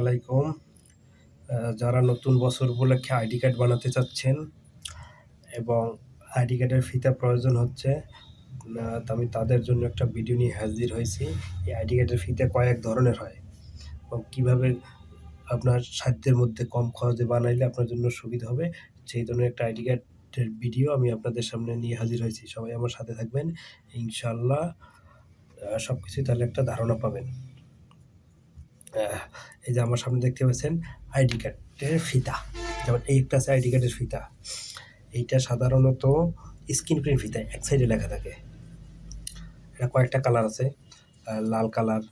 আলাইকুম। যারা নতুন বছর উপলক্ষে আইডি কার্ড বানাতে চাচ্ছেন এবং আইডি কার্ডের ফিতা প্রয়োজন হচ্ছে আমি তাদের জন্য একটা ভিডিও নিয়ে হাজির হয়েছি। এই আইডি কার্ডের ফিতা কয়েক ধরনের হয় এবং কীভাবে আপনার সাধ্যের মধ্যে কম খরচে বানাইলে আপনার জন্য সুবিধা হবে, সেই ধরনের একটা আইডি কার্ডের ভিডিও আমি আপনাদের সামনে নিয়ে হাজির হয়েছি। সবাই আমার সাথে থাকবেন ইনশাল্লাহ সব কিছুই তাহলে একটা ধারণা পাবেন। এই যে আমার সামনে দেখতে পাচ্ছেন আইডি কার্ডের ফিতা। যেমন এই একটা আছে আইডি কার্ডের ফিতা। এইটা সাধারণত স্ক্রিন প্রিন্ট ফিতা এক সাইডে লেখা থাকে। এটা কয়েকটা কালার আছে। লাল কালার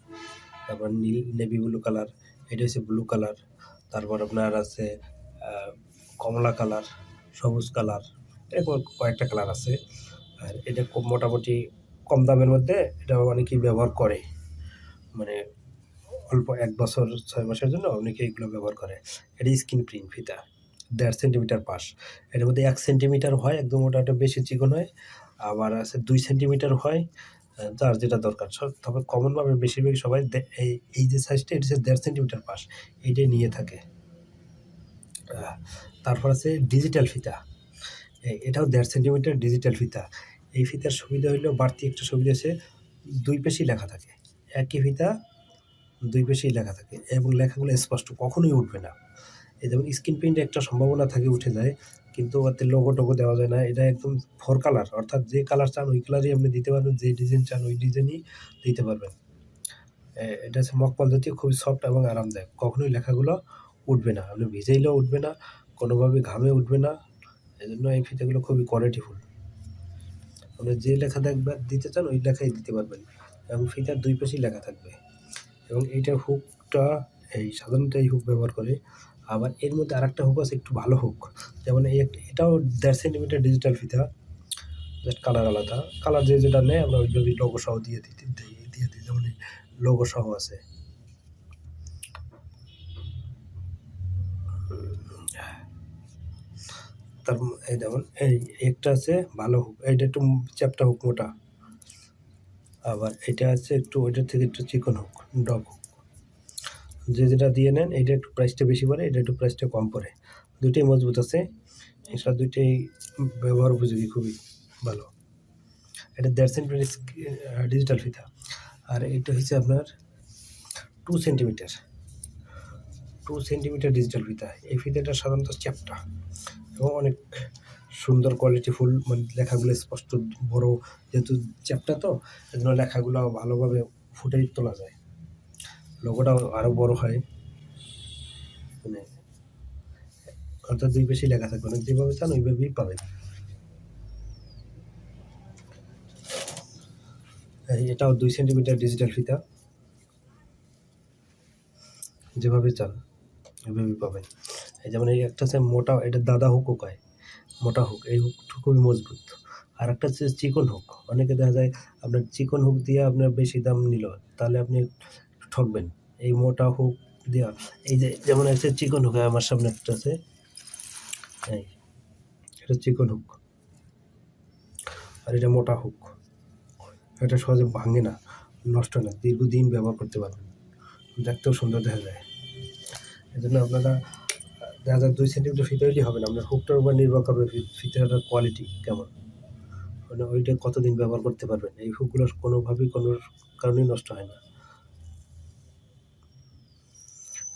তারপর নীল নেভি ব্লু কালার এটা হচ্ছে ব্লু কালার তারপর আপনার আছে কমলা কালার সবুজ কালার এরকম কয়েকটা কালার আছে। আর এটা মোটামুটি কম দামের মধ্যে এটা অনেকেই ব্যবহার করে। মানে অল্প এক বছর, ছয় মাসের জন্য অনেকে এগুলো ব্যবহার করে। এটা স্ক্রিন প্রিন্ট ফিতা, দেড় সেন্টিমিটার পাশ। এটার মধ্যে এক সেন্টিমিটার হয়, একদম ওটা একটা বেশি চিকন হয়, আবার আছে দুই সেন্টিমিটার হয় যার যেটা দরকার। সব, তবে কমনভাবে বেশিরভাগ সবাই এই যে সাইজটা এটা হচ্ছে দেড় সেন্টিমিটার পাশ। এইটাই নিয়ে থাকে। তারপর আছে ডিজিটাল ফিতা। এটাও দেড় সেন্টিমিটার ডিজিটাল ফিতা। এই ফিতার সুবিধা হইলেও বাড়তি একটা সুবিধা আছে দুই পেশি লেখা থাকে। একই ফিতা দুই পেশেই লেখা থাকে এবং লেখাগুলো স্পষ্ট কখনোই উঠবে না। এই যেমন স্ক্রিন প্রিন্টে একটা সম্ভাবনা থাকে, উঠে যায়, কিন্তু ওতে লোগো টোগো দেওয়া যায় না। এটা একদম ফোর কালার অর্থাৎ যে কালার চান ওই কালারই আপনি দিতে পারবেন, যে ডিজাইন চান ওই ডিজাইনই দিতে পারবেন। এটা হচ্ছে মকপল জাতীয়, খুবই সফট এবং আরামদায়ক। কখনোই লেখাগুলো উঠবে না। আপনি ভিজাইলেও উঠবে না, কোনোভাবে ঘামে উঠবে না। এই জন্য এই ফিতাগুলো খুবই কোয়ালিটিফুল আপনি যে লেখা দেখবে, দিতে চান, ওই লেখাই দিতে পারবেন। এবং ফিতার দুই পাশেই লেখা থাকবে। এবং এইটার হুকটা এই সাধারণত এই হুক ব্যবহার করে। আবার এর মধ্যে আরেকটা হুক আছে, একটু ভালো হুক যেমন এই এটাও দেড় সেন্টিমিটার ডিজিটাল ফিতা জাস্ট কালার আলাদা। কালার যে যেটা নেয়, আমরা ওইভাবেই লোগো সহ দিয়ে দিই দিয়ে দিই। যেমন লোগো সহ আছে। তার এই যেমন এই একটা আছে, ভালো হুক এইটা একটু চ্যাপটা হুক মোটা। আবার এটা আছে একটু, ওইটার থেকে একটু চিকন হোক ডগ হোক যে যেটা দিয়ে নেন, এটা একটু প্রাইসটা বেশি পড়ে, এটা একটু প্রাইসটা কম পড়ে। দুটোই মজবুত আছে। এছাড়া দুইটাই ব্যবহার উপযোগী, খুবই ভালো। এটা দেড় সেন্টিমিটার ডিজিটাল ফিতা। আর এটা হচ্ছে আপনার two centimetre two centimetre digital ফিতা। এই ফিতাটা সাধারণত চ্যাপটা। এবং অনেক সুন্দর কোয়ালিটি ফুল মানে লেখাগুলো স্পষ্ট, বড় যেহেতু চ্যাপটা তো, এজন্য লেখাগুলো ভালোভাবে ফুটেই তোলা যায়। লোগোটাও আরও বড় হয়। মানে অর্থাৎ দুই বেশি লেখা থাকবে না, যেভাবে চান ওইভাবেই পাবেন। এটাও দুই সেন্টিমিটার ডিজিটাল ফিতা। যেভাবে চান, ওইভাবেই পাবেন। এই যেমন এই একটা আছে মোটা, এটা দাদা হুকও কয়, মোটা হুক, এই হুকটা খুবই মজবুত। আর একটা হচ্ছে চিকন হুক, অনেকে দেখা যায় আপনার চিকন হুক দিয়ে আপনার বেশি দাম নিল, তাহলে আপনি ঠকবেন। এই মোটা হুক দেওয়া এই যে যেমন একটা চিকন হুক, আমার সামনে একটা আছে এটা চিকন হুক। আর এটা মোটা হুক, এটা সহজে ভাঙে না, নষ্ট না, দীর্ঘদিন ব্যবহার করতে পারবেন, দেখতেও সুন্দর দেখা যায়। এই জন্য আপনারা দেখা যায় দুই সেন্টিমিটার ফিতে হবে না। আপনার হুকটার উপর নির্ভর করবে ফিতাটার কোয়ালিটি কেমন। মানে ওইটা কতদিন ব্যবহার করতে পারবেন। এই হুকগুলো কোনোভাবেই কোনো কারণেই নষ্ট হয় না।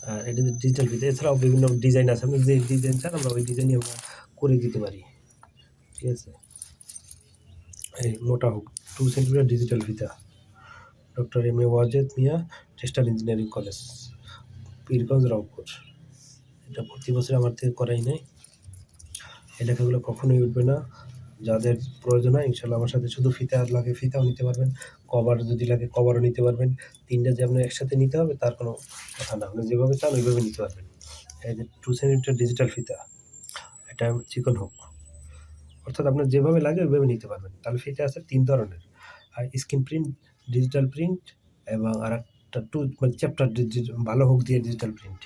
আর এটা ডিজিটাল ফিতে, এছাড়াও বিভিন্ন ডিজাইন আছে। আপনি যে ডিজাইন চান, আমরা ওই ডিজাইনই আমরা করে দিতে পারি। ঠিক আছে? এই মোটা হুক টু সেন্টিমিটার ডিজিটাল ফিতা। Doctor M A Wazed Miah tester engineering college Pirganj Rangpur এটা প্রতি বছর আমার থেকে করাই নাই এই লেখাগুলো কখনোই উঠবে না। যাদের প্রয়োজন হয়, ইনশাল্লাহ আমার সাথে শুধু ফিতা লাগে, ফিতাও নিতে পারবেন। কভার যদি লাগে, কভারও নিতে পারবেন। তিনটা যে আপনার একসাথে নিতে হবে, তার কোনো কথা না। আপনি যেভাবে চান, ওইভাবে নিতে পারবেন। এই যে টু সেন্টিমিটার ডিজিটাল ফিতা, এটা চিকন হোক। অর্থাৎ আপনার যেভাবে লাগে, ওইভাবে নিতে পারবেন। তাহলে ফিতে আছে তিন ধরনের। আর স্ক্রিন প্রিন্ট ডিজিটাল প্রিন্ট এবং আর একটা টু মানে চ্যাপ্টার ভালো হোক দিয়ে ডিজিটাল প্রিন্ট